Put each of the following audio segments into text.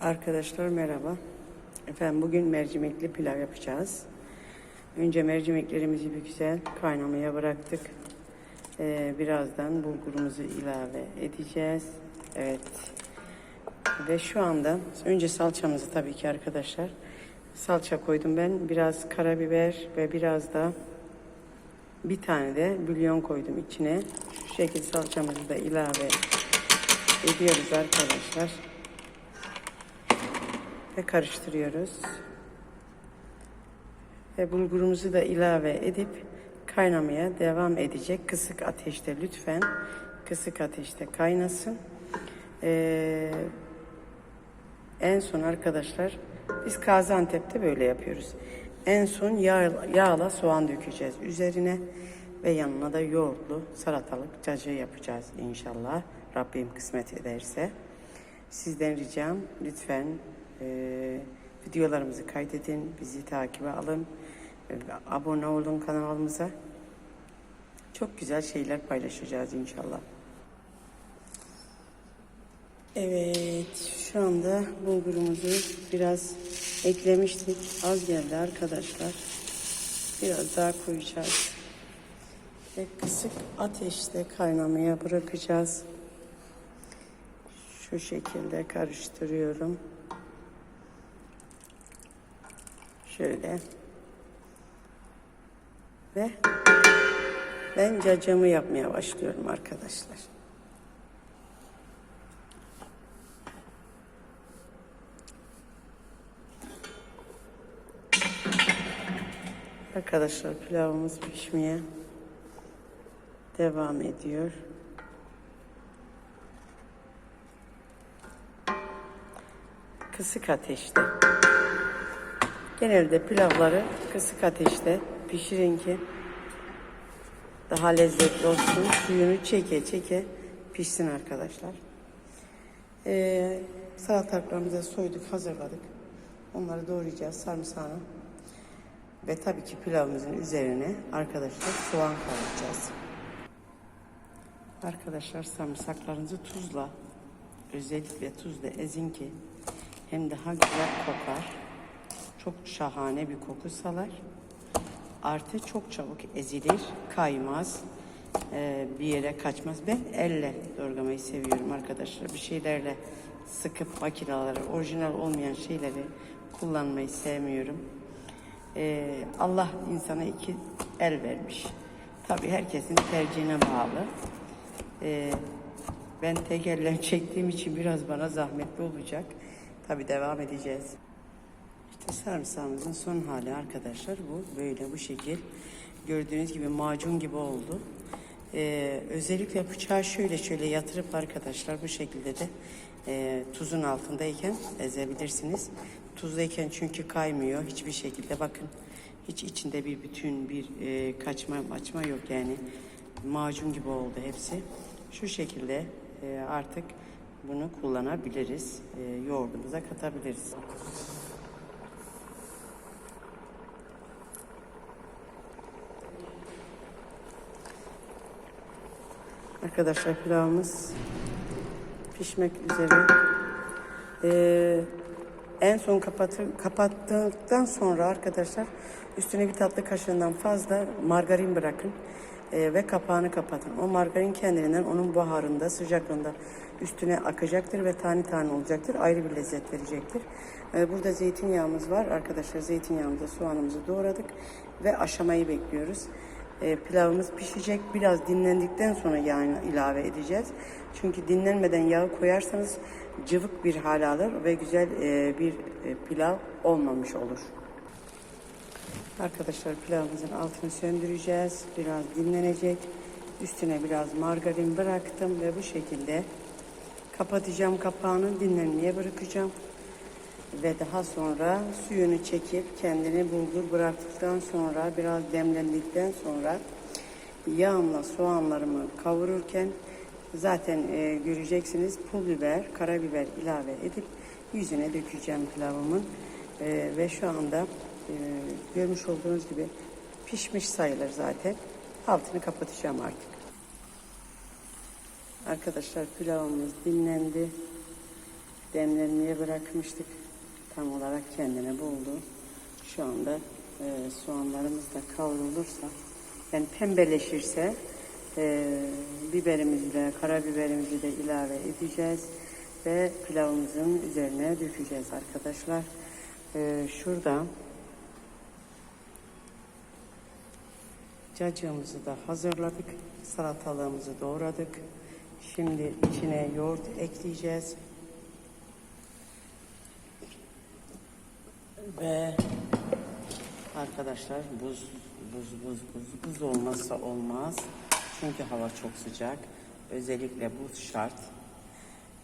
Arkadaşlar merhaba. Efendim bugün mercimekli pilav yapacağız. Önce mercimeklerimizi bir güzel kaynamaya bıraktık. Ee, birazdan bulgurumuzu ilave edeceğiz. Evet. Ve şu anda önce salçamızı tabii ki arkadaşlar. Salça koydum ben. Biraz karabiber ve biraz da bir tane de bülyon koydum içine. Şu şekilde salçamızı da ilave ediyoruz arkadaşlar ve karıştırıyoruz. Ve bulgurumuzu da ilave edip kaynamaya devam edecek. Kısık ateşte lütfen kısık ateşte kaynasın. Ee, en son arkadaşlar biz Gaziantep'te böyle yapıyoruz. En son yağ, yağla soğan dökeceğiz üzerine ve yanına da yoğurtlu salatalık cacığı yapacağız inşallah. Rabbim kısmet ederse. Sizden ricam lütfen e, videolarımızı kaydedin, bizi takibe alın, abone olun kanalımıza. Çok güzel şeyler paylaşacağız inşallah. Evet, şu anda bulgurumuzu biraz eklemiştik. Az geldi arkadaşlar. Biraz daha koyacağız. Ve kısık ateşte kaynamaya bırakacağız. Şu şekilde karıştırıyorum. Şöyle. Ve ben cacamı yapmaya başlıyorum arkadaşlar. Arkadaşlar pilavımız pişmeye devam ediyor. Kısık ateşte. Genelde pilavları kısık ateşte pişirin ki daha lezzetli olsun. Suyunu çeke çeke pişsin arkadaşlar. Ee, salatalıklarımızı soyduk, hazırladık. Onları doğrayacağız sarımsağını. Ve tabii ki pilavımızın üzerine arkadaşlar soğan kavuracağız. Arkadaşlar sarımsaklarınızı tuzla, özellikle tuzla ezin ki hem daha güzel kokar. Çok şahane bir koku salar. Artı çok çabuk ezilir, kaymaz, ee, bir yere kaçmaz. Ben elle doğramayı seviyorum arkadaşlar. Bir şeylerle sıkıp makinaları, orijinal olmayan şeyleri kullanmayı sevmiyorum. Ee, Allah insana iki el vermiş. Tabii herkesin tercihine bağlı. Ee, ben tek elle çektiğim için biraz bana zahmetli olacak. Tabii devam edeceğiz. Sarımsağımızın son hali arkadaşlar bu. Böyle bu şekil. Gördüğünüz gibi macun gibi oldu. Ee, özellikle bıçağı şöyle şöyle yatırıp arkadaşlar bu şekilde de e, tuzun altındayken ezebilirsiniz. Tuzdayken çünkü kaymıyor hiçbir şekilde bakın. Hiç içinde bir bütün bir e, kaçma açma yok yani. Macun gibi oldu hepsi. Şu şekilde e, artık bunu kullanabiliriz. E, yoğurdumuza katabiliriz. Arkadaşlar pilavımız pişmek üzere. Ee, en son kapatır, kapattıktan sonra arkadaşlar üstüne bir tatlı kaşığından fazla margarin bırakın Ee, ve kapağını kapatın. O margarin kendiliğinden onun buharında, sıcaklığında üstüne akacaktır ve tane tane olacaktır. Ayrı bir lezzet verecektir. Ee, burada zeytinyağımız var. Arkadaşlar zeytinyağımızı, soğanımızı doğradık ve aşamayı bekliyoruz. E, pilavımız pişecek. Biraz dinlendikten sonra yağını ilave edeceğiz. Çünkü dinlenmeden yağı koyarsanız cıvık bir hal alır ve güzel e, bir e, pilav olmamış olur. Arkadaşlar pilavımızın altını söndüreceğiz. Biraz dinlenecek. Üstüne biraz margarin bıraktım ve bu şekilde kapatacağım kapağını dinlenmeye bırakacağım. Ve daha sonra suyunu çekip kendini bulgur bıraktıktan sonra biraz demlendikten sonra yağımla soğanlarımı kavururken zaten e, göreceksiniz pul biber, karabiber ilave edip yüzüne dökeceğim pilavımın. E, ve şu anda e, görmüş olduğunuz gibi pişmiş sayılır zaten. Altını kapatacağım artık. Arkadaşlar pilavımız dinlendi. demlenmeye bırakmıştık. Tam olarak kendine buldu. Şu anda e, soğanlarımız da kavrulursa, yani pembeleşirse e, biberimizi de, karabiberimizi de ilave edeceğiz ve pilavımızın üzerine dökeceğiz arkadaşlar. E, şurada cacığımızı da hazırladık. Salatalığımızı doğradık. Şimdi içine yoğurt ekleyeceğiz. Ve arkadaşlar buz buz buz buz buz olmazsa olmaz. Çünkü hava çok sıcak. Özellikle buz şart.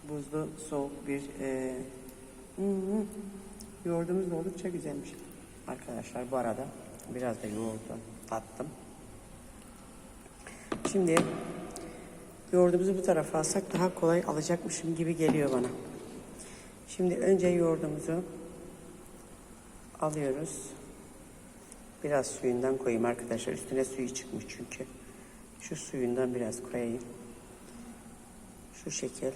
Buzlu soğuk bir e, hı yoğurdumuz oldukça güzelmiş. Arkadaşlar bu arada biraz da yoğurdu tattım. Şimdi yoğurdumuzu bu tarafa alsak daha kolay alacakmışım gibi geliyor bana. Şimdi önce yoğurdumuzu alıyoruz. Biraz suyundan koyayım arkadaşlar. Üstüne suyu çıkmış çünkü. Şu suyundan biraz koyayım. Şu şekil.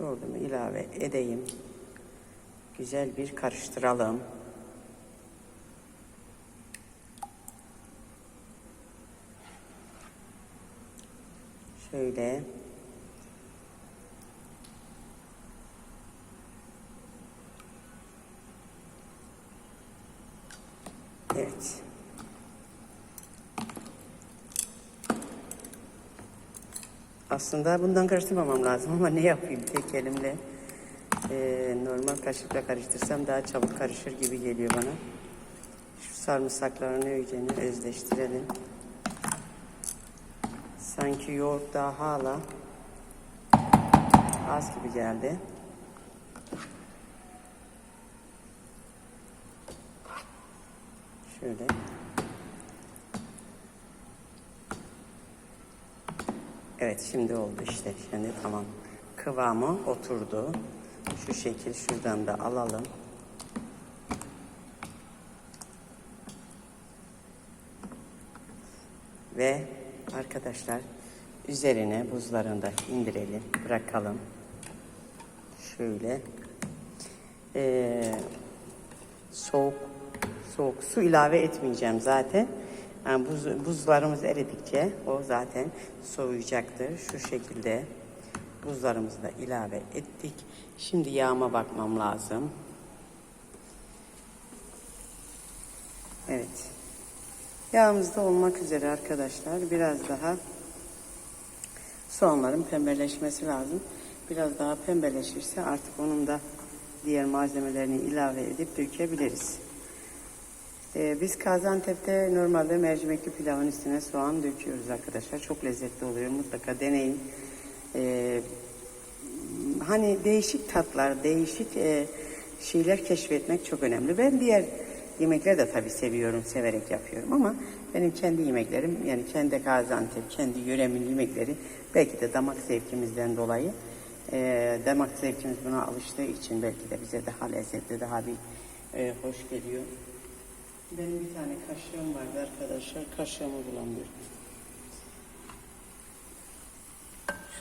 Yoğurdumu ilave edeyim. Güzel bir karıştıralım. Şöyle. Evet. Aslında bundan karıştırmamam lazım ama ne yapayım tek elimle. Ee, normal kaşıkla karıştırsam daha çabuk karışır gibi geliyor bana. Şu sarımsaklarını iyicene özleştirelim. Sanki yoğurt daha hala az gibi geldi. Şöyle. Evet şimdi oldu işte. Şimdi tamam. Kıvamı oturdu. Şu şekil şuradan da alalım. Ve arkadaşlar üzerine buzlarını da indirelim. Bırakalım. Şöyle. Ee, soğuk soğuk su ilave etmeyeceğim zaten. Yani buz, buzlarımız eridikçe o zaten soğuyacaktır. Şu şekilde buzlarımızı da ilave ettik. Şimdi yağıma bakmam lazım. Evet. Yağımız da olmak üzere arkadaşlar. Biraz daha soğanların pembeleşmesi lazım. Biraz daha pembeleşirse artık onun da diğer malzemelerini ilave edip dökebiliriz. Ee, biz Gaziantep'te normalde mercimekli pilavın üstüne soğan döküyoruz arkadaşlar. Çok lezzetli oluyor. Mutlaka deneyin. Ee, hani değişik tatlar, değişik e, şeyler keşfetmek çok önemli. Ben diğer yemekleri de tabii seviyorum, severek yapıyorum ama benim kendi yemeklerim yani kendi Gaziantep, kendi yöremin yemekleri belki de damak zevkimizden dolayı e, damak zevkimiz buna alıştığı için belki de bize daha lezzetli, daha bir e, hoş geliyor. Benim bir tane kaşığım vardı arkadaşlar. Kaşığımı bulamıyorum.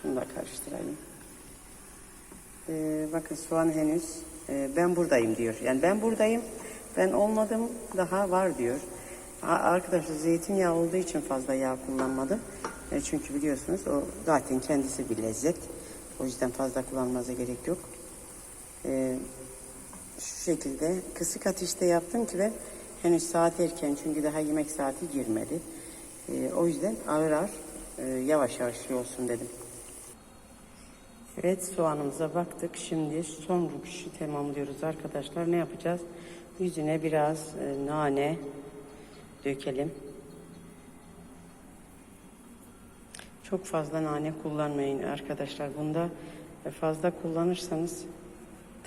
Şunu da karıştırayım. Ee, bakın soğan henüz e, ben buradayım diyor. Yani ben buradayım. Ben olmadım daha var diyor. Arkadaşlar zeytinyağı olduğu için fazla yağ kullanmadım. E, çünkü biliyorsunuz o zaten kendisi bir lezzet. O yüzden fazla kullanmanıza gerek yok. E, şu şekilde kısık ateşte yaptım ki ben henüz saat erken çünkü daha yemek saati girmedi. E, o yüzden ağır ağır e, yavaş yavaş şey olsun dedim. Evet soğanımıza baktık. Şimdi son rüküşü tamamlıyoruz arkadaşlar. Ne yapacağız? Yüzüne biraz e, nane dökelim. Çok fazla nane kullanmayın arkadaşlar. Bunda fazla kullanırsanız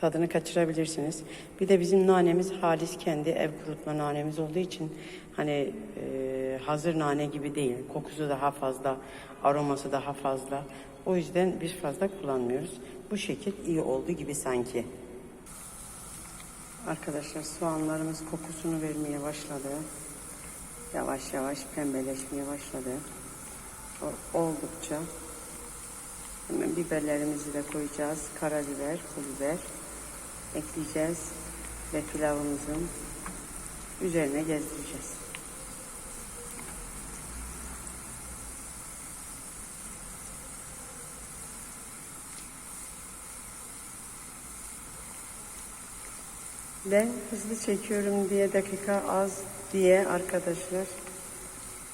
tadını kaçırabilirsiniz. Bir de bizim nanemiz halis kendi ev kurutma nanemiz olduğu için hani e, hazır nane gibi değil. Kokusu daha fazla, aroması daha fazla. O yüzden biz fazla kullanmıyoruz. Bu şekil iyi oldu gibi sanki. Arkadaşlar soğanlarımız kokusunu vermeye başladı. Yavaş yavaş pembeleşmeye başladı. O- Oldukça Hemen biberlerimizi de koyacağız. Karabiber, pul biber ekleyeceğiz ve pilavımızın üzerine gezdireceğiz. Ben hızlı çekiyorum diye dakika az diye arkadaşlar.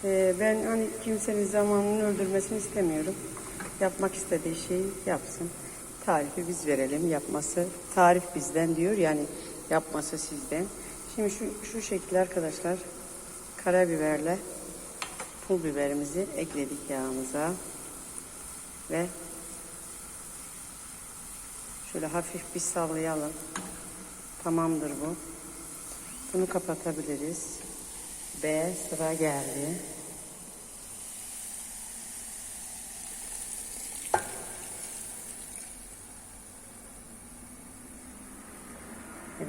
Ee, ben hani kimsenin zamanını öldürmesini istemiyorum. Yapmak istediği şeyi yapsın. Tarifi biz verelim. Yapması tarif bizden diyor. Yani yapması sizden. Şimdi şu, şu şekilde arkadaşlar karabiberle pul biberimizi ekledik yağımıza. Ve şöyle hafif bir sallayalım. Tamamdır bu. Bunu kapatabiliriz. B sıra geldi.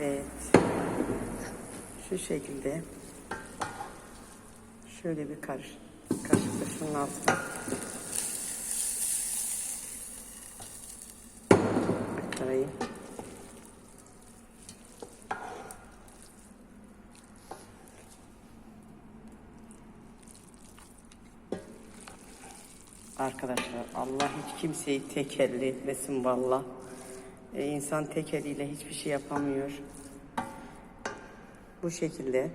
Evet. Şu şekilde. Şöyle bir karış. Kaşıkla şunun altına. Aktarayım. Arkadaşlar Allah hiç kimseyi tek etmesin valla. E, insan tek eliyle hiçbir şey yapamıyor. Bu şekilde